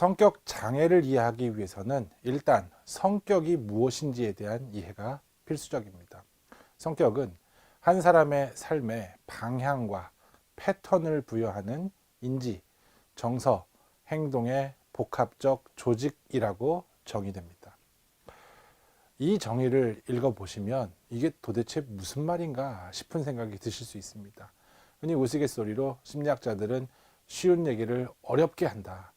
성격 장애를 이해하기 위해서는 일단 성격이 무엇인지에 대한 이해가 필수적입니다. 성격은 한 사람의 삶의 방향과 패턴을 부여하는 인지, 정서, 행동의 복합적 조직이라고 정의됩니다. 이 정의를 읽어보시면 이게 도대체 무슨 말인가 싶은 생각이 드실 수 있습니다. 흔히 우스갯소리로 심리학자들은 쉬운 얘기를 어렵게 한다.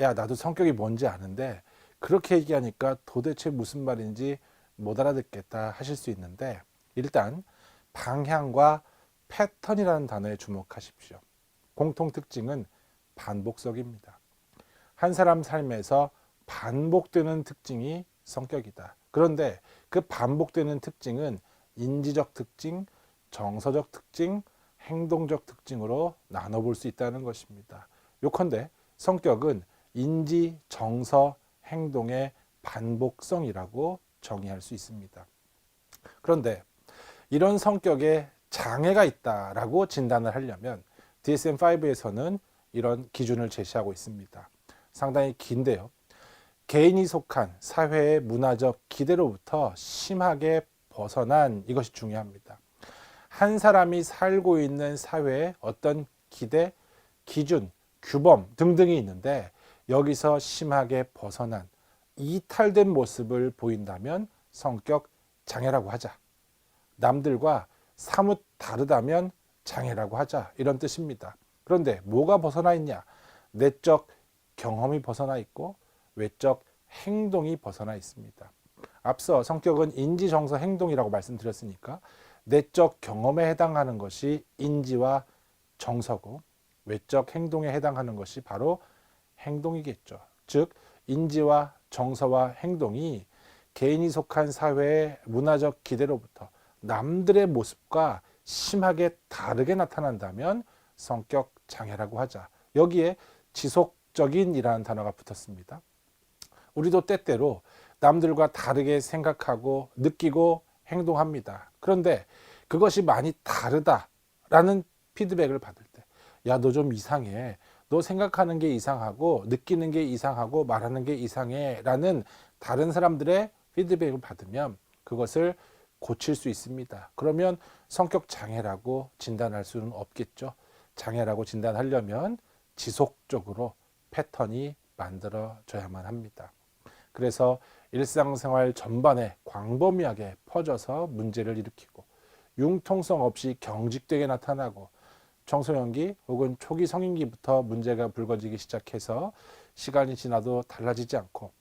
야, 나도 성격이 뭔지 아는데 그렇게 얘기하니까 도대체 무슨 말인지 못 알아듣겠다 하실 수 있는데 일단 방향과 패턴이라는 단어에 주목하십시오. 공통 특징은 반복적입니다. 한 사람 삶에서 반복되는 특징이 성격이다. 그런데 그 반복되는 특징은 인지적 특징, 정서적 특징, 행동적 특징으로 나눠볼 수 있다는 것입니다. 요컨대 성격은 인지, 정서, 행동의 반복성이라고 정의할 수 있습니다. 그런데 이런 성격에 장애가 있다라고 진단을 하려면 DSM-5에서는 이런 기준을 제시하고 있습니다. 상당히 긴데요. 개인이 속한 사회의 문화적 기대로부터 심하게 벗어난 이것이 중요합니다. 한 사람이 살고 있는 사회에 어떤 기대, 기준, 규범 등등이 있는데 여기서 심하게 벗어난 이탈된 모습을 보인다면 성격 장애라고 하자. 남들과 사뭇 다르다면 장애라고 하자. 이런 뜻입니다. 그런데 뭐가 벗어나 있냐? 내적 경험이 벗어나 있고 외적 행동이 벗어나 있습니다. 앞서 성격은 인지, 정서, 행동이라고 말씀드렸으니까 내적 경험에 해당하는 것이 인지와 정서고 외적 행동에 해당하는 것이 바로 행동이겠죠. 즉 인지와 정서와 행동이 개인이 속한 사회의 문화적 기대로부터 남들의 모습과 심하게 다르게 나타난다면 성격 장애라고 하자. 여기에 지속적인이라는 단어가 붙었습니다. 우리도 때때로 남들과 다르게 생각하고 느끼고 행동합니다. 그런데 그것이 많이 다르다라는 피드백을 받을 때, 야, 너 좀 이상해. 너 생각하는 게 이상하고, 느끼는 게 이상하고, 말하는 게 이상해. 라는 다른 사람들의 피드백을 받으면 그것을 고칠 수 있습니다. 그러면 성격 장애라고 진단할 수는 없겠죠. 장애라고 진단하려면 지속적으로 패턴이 만들어져야만 합니다. 그래서 일상생활 전반에 광범위하게 퍼져서 문제를 일으키고 융통성 없이 경직되게 나타나고 청소년기 혹은 초기 성인기부터 문제가 불거지기 시작해서 시간이 지나도 달라지지 않고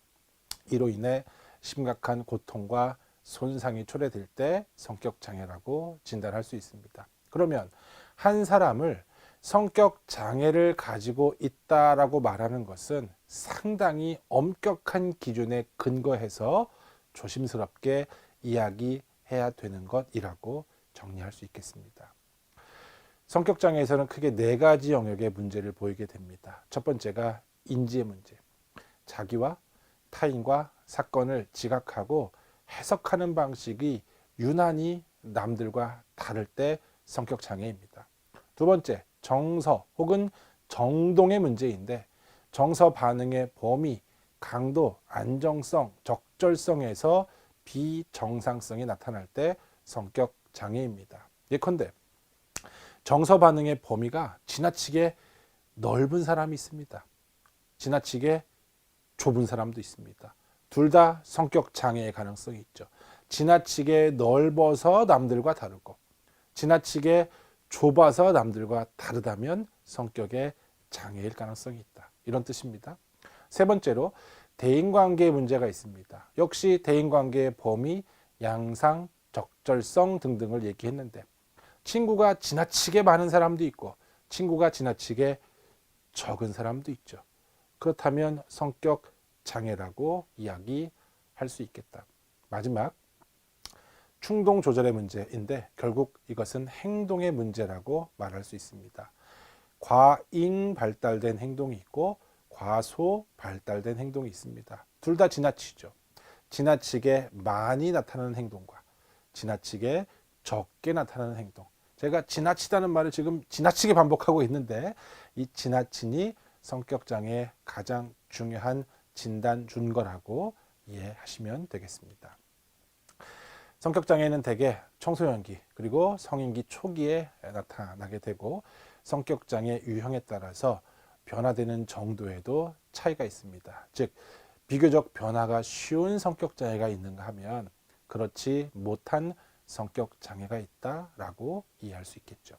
이로 인해 심각한 고통과 손상이 초래될 때 성격 장애라고 진단할 수 있습니다. 그러면 한 사람을 성격 장애를 가지고 있다라고 말하는 것은 상당히 엄격한 기준에 근거해서 조심스럽게 이야기해야 되는 것이라고 정리할 수 있겠습니다. 성격 장애에서는 크게 네 가지 영역의 문제를 보이게 됩니다. 첫 번째가 인지의 문제. 자기와 타인과 사건을 지각하고 해석하는 방식이 유난히 남들과 다를 때 성격 장애입니다. 두 번째, 정서 혹은 정동의 문제인데 정서 반응의 범위, 강도, 안정성, 적절성에서 비정상성이 나타날 때 성격 장애입니다. 예컨대 정서 반응의 범위가 지나치게 넓은 사람이 있습니다. 지나치게 좁은 사람도 있습니다. 둘 다 성격 장애의 가능성이 있죠. 지나치게 넓어서 남들과 다르고 지나치게 좁아서 남들과 다르다면 성격의 장애일 가능성이 있다. 이런 뜻입니다. 세 번째로 대인관계에 문제가 있습니다. 역시 대인관계의 범위, 양상, 적절성 등등을 얘기했는데 친구가 지나치게 많은 사람도 있고 친구가 지나치게 적은 사람도 있죠. 그렇다면 성격 장애라고 이야기할 수 있겠다. 마지막 충동 조절의 문제인데 결국 이것은 행동의 문제라고 말할 수 있습니다. 과잉 발달된 행동이 있고 과소 발달된 행동이 있습니다. 둘 다 지나치죠. 지나치게 많이 나타나는 행동과 지나치게 적게 나타나는 행동. 제가 지나치다는 말을 지금 지나치게 반복하고 있는데 이 지나치니 성격 장애의 가장 중요한 진단 준 거라고 이해하시면 되겠습니다. 성격 장애는 대개 청소년기 그리고 성인기 초기에 나타나게 되고 성격 장애 유형에 따라서 변화되는 정도에도 차이가 있습니다. 즉 비교적 변화가 쉬운 성격 장애가 있는가 하면 그렇지 못한 성격 장애가 있다라고 이해할 수 있겠죠.